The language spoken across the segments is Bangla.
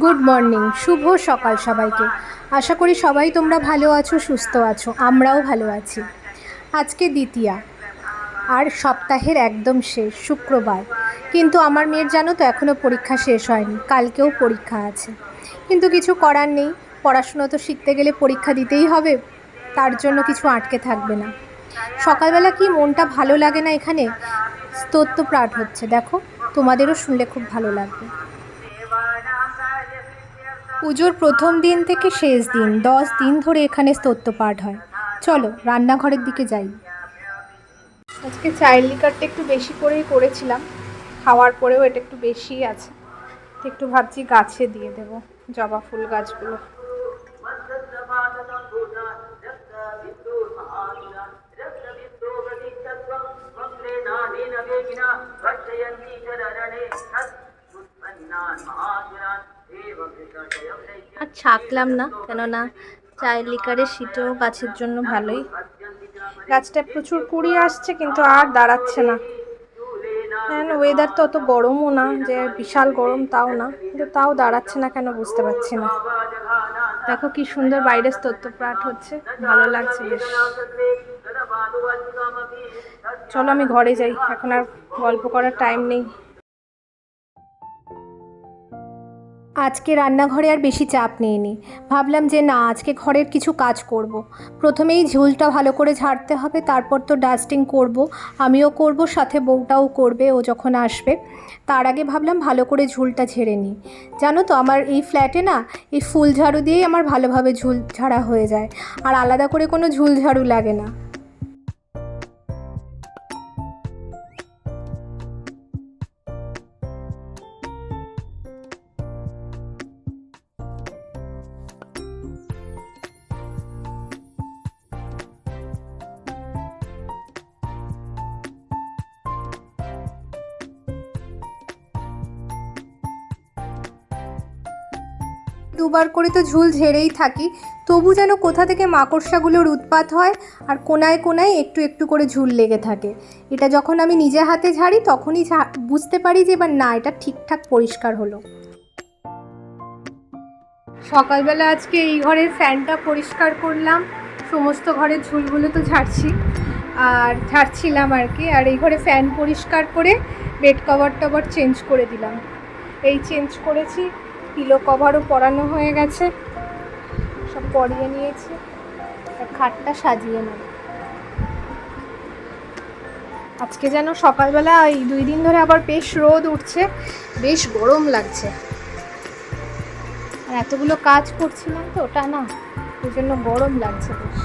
গুড মর্নিং শুভ সকাল সবাইকে। আশা করি সবাই তোমরা ভালো আছো, সুস্থ আছো। আমরাও ভালো আছি। আজকে দ্বিতীয়া। আর সপ্তাহের একদম শেষ, শুক্রবার। কিন্তু আমার মেয়ের জানো তো এখনও পরীক্ষা শেষ হয়নি। কালকেও পরীক্ষা আছে। কিন্তু কিছু করার নেই। পড়াশুনো তো শিখতে গেলে পরীক্ষা দিতেই হবে। তার জন্য কিছু আটকে থাকবে না। সকালবেলা কি মনটা ভালো লাগে না এখানে? স্তোত্র পাঠ হচ্ছে। দেখো, তোমাদেরও শুনলে খুব ভালো লাগবে। পুজোর প্রথম দিন থেকে শেষ দিন, দশ দিন ধরে এখানে স্তোত্র পাঠ হয়। চলো, রান্নাঘরের দিকে যাই। আজকে চায়ের লিকারটা একটু বেশি করেই করেছিলাম। খাওয়ার পরেও এটা একটু বেশি আছে। একটু ভাবছি গাছে দিয়ে দেব, জবা ফুল গাছগুলো। আর ছাকলাম না, কেননা চায়ের লিকারের শীতেও গাছের জন্য ভালোই। গাছটা প্রচুর কুড়ি আসছে, কিন্তু আর দাঁড়াচ্ছে না। হ্যাঁ ওয়েদার তো অত গরমও না, যে বিশাল গরম তাও না, কিন্তু তাও দাঁড়াচ্ছে না কেন বুঝতে পারছি না। দেখো কি সুন্দর বাইরে স্তোত্র হচ্ছে, ভালো লাগছে বেশ। চলো আমি ঘরে যাই, এখন আর গল্প করার টাইম নেই। আজকে রান্নাঘরে আর বেশি চাপ নেইনি। ভাবলাম যে না, আজকে ঘরের কিছু কাজ করব। প্রথমেই ঝুলটা ভালো করে ঝাড়তে হবে, তারপর তো ডাস্টিং করব, আমিও করব, সাথে বউটাও করবে, ও যখন আসবে। তার আগে ভাবলাম ভালো করে ঝুলটা ঝেড়ে নিই। জানো তো, আমার এই ফ্ল্যাটে না, এই ফুল ঝাড়ু দিয়েই আমার ভালোভাবে ঝুল ঝাড়া হয়ে যায়। আর আলাদা করে কোনো ঝুল ঝাড়ু লাগে না। দুবার করে তো ঝুল ঝেড়েই থাকি, তবু যেন কোথা থেকে মাকড়সাগুলোর উৎপাত হয় আর কোনায় কোনায় একটু একটু করে ঝুল লেগে থাকে। এটা যখন আমি নিজে হাতে ঝাড়ি, তখনই বুঝতে পারি যে এবার না, এটা ঠিকঠাক পরিষ্কার হলো। সকালবেলা আজকে এই ঘরের ফ্যানটা পরিষ্কার করলাম। সমস্ত ঘরের ঝুলগুলো তো ঝাড়ছি, আর ঝাড়ছিলাম আর কি। আর এই ঘরে ফ্যান পরিষ্কার করে বেড কভার টভার চেঞ্জ করে দিলাম। এই চেঞ্জ করেছি। পিলো কভারও পরানো হয়ে গেছে। সব পরিয়ে নিয়েছি। খাটটা সাজিয়ে নেব। আজকে যেন সকালবেলা এই দুই দিন ধরে আবার বেশ রোদ উঠছে, বেশ গরম লাগছে। আর এতগুলো কাজ করছিলাম তো, ওটা না, ওই জন্য গরম লাগছে বেশ।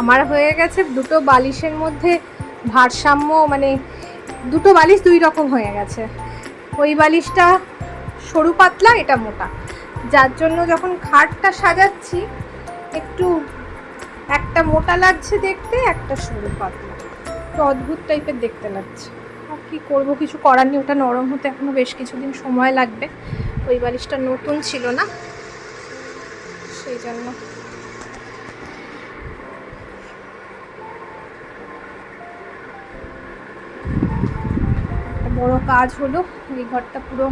আমার হয়ে গেছে দুটো বালিশের মধ্যে ভারসাম্য মানে দুটো বালিশ দুই রকম হয়ে গেছে। ওই বালিশটা সরু পাতলা, এটা মোটা। যার জন্য যখন খাটটা সাজাচ্ছি, একটু একটা মোটা লাগছে দেখতে, একটা সরু পাতলা। একটু অদ্ভুত টাইপের দেখতে লাগছে। আর কি করব, কিছু করার নেই, ওটা নরম হতে এখনও বেশ কিছুদিন সময় লাগবে। ওই বালিশটা নতুন ছিল না, সেই জন্য বড় কাজ হলো, এই ঘরটা পুরো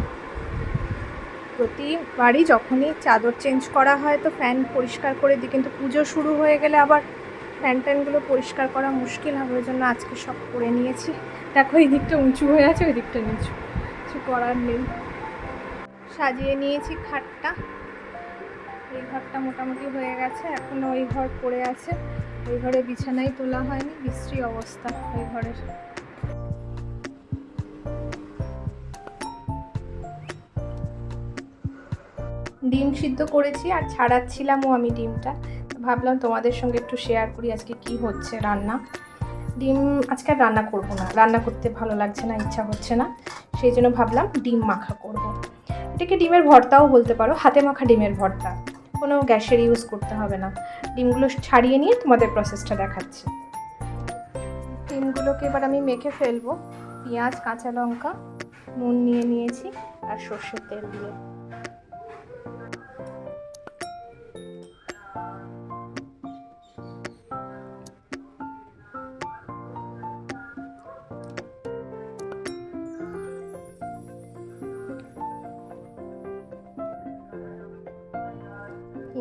প্রতিবারই যখনই চাদর চেঞ্জ করা হয় তো ফ্যান পরিষ্কার করে দিই, কিন্তু পুজো শুরু হয়ে গেলে আবার ফ্যান ট্যানগুলো পরিষ্কার করা মুশকিল হবে, ওই জন্য আজকে সব করে নিয়েছি। দেখো, এই দিকটা উঁচু হয়ে আছে, ওই দিকটা নিচু, কিছু করার নেই। সাজিয়ে নিয়েছি খাটটা। এই ঘরটা মোটামুটি হয়ে গেছে, এখন ওই ঘর পড়ে আছে। ওই ঘরে বিছানায় তোলা হয়নি, বিশ্রী অবস্থা ওই ঘরের। ডিম সিদ্ধ করেছি আর ছাড়াচ্ছিলামও আমি ডিমটা। ভাবলাম তোমাদের সঙ্গে একটু শেয়ার করি আজকে কি হচ্ছে রান্না। ডিম আজকে আর রান্না করব না। রান্না করতে ভালো লাগছে না, ইচ্ছা হচ্ছে না। সেই জন্য ভাবলাম ডিম মাখা করব। এটাকে ডিমের ভর্তাও বলতে পারো, হাতে মাখা ডিমের ভর্তা। কোনো গ্যাসের ইউজ করতে হবে না। ডিমগুলো ছাড়িয়ে নিয়ে তোমাদের প্রসেসটা দেখাচ্ছি। ডিমগুলোকে এবার আমি মেখে ফেলব। পেঁয়াজ, কাঁচা লঙ্কা, নুন নিয়ে নিয়েছি আর সর্ষের তেল দিয়ে।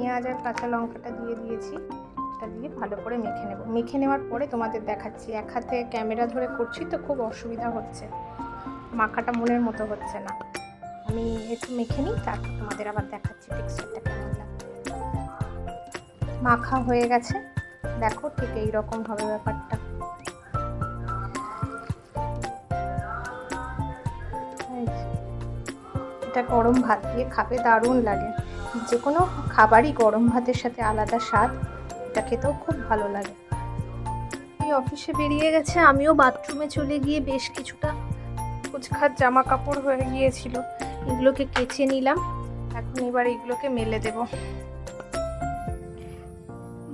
পেঁয়াজ আর কাঁচা লঙ্কাটা দিয়ে দিয়েছি। এটা দিয়ে ভালো করে মেখে নেব। মেখে নেওয়ার পরে তোমাদের দেখাচ্ছি। এক হাতে ক্যামেরা ধরে করছি তো খুব অসুবিধা হচ্ছে। মাখাটা মনের মতো হচ্ছে না। আমি একটু মেখে নিই, তারপর তোমাদের আবার দেখাচ্ছি টেক্সচারটা কেমন মাখা হয়ে গেছে। দেখো ঠিক এইরকম হবে ব্যাপারটা। এটা গরম ভাত দিয়ে খাবে, দারুণ লাগে। যে কোনো খাবারই গরম ভাতের সাথে আলাদা স্বাদ, এটা খেতেও খুব ভালো লাগে। এই অফিসে বেরিয়ে গেছে, আমিও বাথরুমে চলে গিয়ে বেশ কিছুটা কুচখাত জামা কাপড় হয়ে গিয়েছিল। এগুলোকে কেচে নিলাম, এখন এবার এগুলোকে মেলে দেব।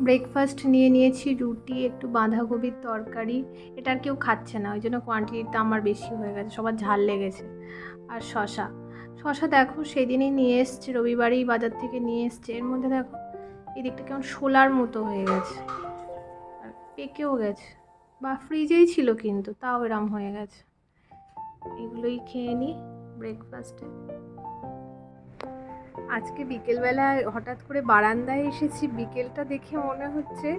ব্রেকফাস্ট নিয়ে নিয়েছি, রুটি, একটু বাঁধাকপির তরকারি। এটা আর কেউ খাচ্ছে না, ওই জন্য কোয়ান্টিটিটা আমার বেশি হয়ে গেছে, সবার ঝাল লেগেছে। আর শশা শশা দেখো, সেদিনই নিয়ে এসছে, রবিবারেই বাজার থেকে নিয়ে এসছে। এর মধ্যে দেখো এদিকটা কেমন শোলার মতো হয়ে গেছে। আর পেকেও গেছে। বা ফ্রিজেই ছিল কিন্তু, তাও এরম হয়ে গেছে। এগুলোই খেয়ে নিই ব্রেকফাস্টে আজকে বিকেলবেলায় হঠাৎ করে বারান্দায় এসেছি। বিকেলটা দেখে মনে হচ্ছে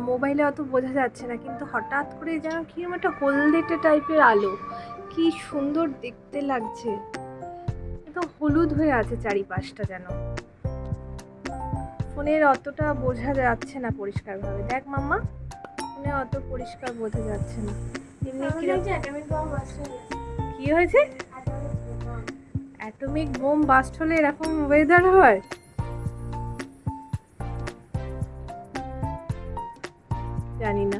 মোবাইলে অত বোঝা যাচ্ছে না। কিন্তু হঠাৎ করে যেন কীরকম একটা হলদেটে টাইপের আলো। কি সুন্দর দেখতে লাগছে। একদম হলুদ হয়ে আছে চারিপাশটা যেন। ফোনের অতটা বোঝা যাচ্ছে না পরিষ্কারভাবে। দেখ মাম্মা ফোনে অত পরিষ্কার বোঝা যাচ্ছে না। এমনি কি হয়েছে? অ্যাটমিক বোম বাস্ট হলে এরকম ওয়েদার হয়? জানি না।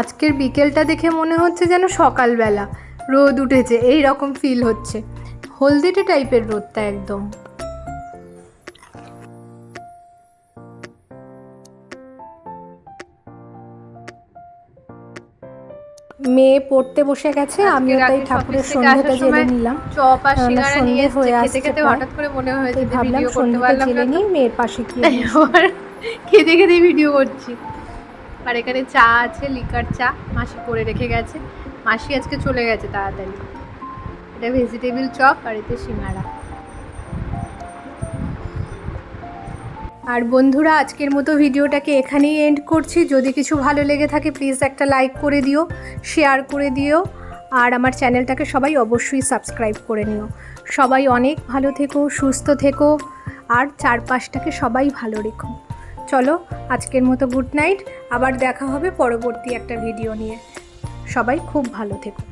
আজকের বিকেলটা দেখে মনে হচ্ছে যেন সকালবেলা। রোদ উঠেছে এই রকম ফিল হচ্ছে। হলদেটে টাইপের রোদটা একদম। মেয়ে পড়তে বসে গেছে আমি তাই ঠাকুরের সন্ধ্যাটা জেলে নিলাম। চপ আর সিঙ্গারা নিয়ে হয়ে আসছে খেতে হঠাৎ করে মনে হয়েছে যে ভিডিও করতে পারলাম না নিই মেয়ের পাশে কি আবার খেতে খেতে ভিডিও করছি। আর এখানে চা আছে লিকার চা মাসি করে রেখে গেছে। মাসি আজকে চলে গেছে তাড়াতাড়ি। এটা ভেজিটেবিল চপ আর এতে সিঙ্গারা। আর বন্ধুরা, আজকের মতো ভিডিওটাকে এখানেই এন্ড করছি। যদি কিছু ভালো লেগে থাকে প্লিজ একটা লাইক করে দিও শেয়ার করে দিও, আর আমার চ্যানেলটাকে সবাই অবশ্যই সাবস্ক্রাইব করে নিও। সবাই অনেক ভালো থেকো, সুস্থ থেকো, আর চারপাশটাকে সবাই ভালো রেখো। চলো, আজকের মতো গুড নাইট আবার দেখা হবে পরবর্তী একটা ভিডিও নিয়ে। সবাই খুব ভালো থেকো।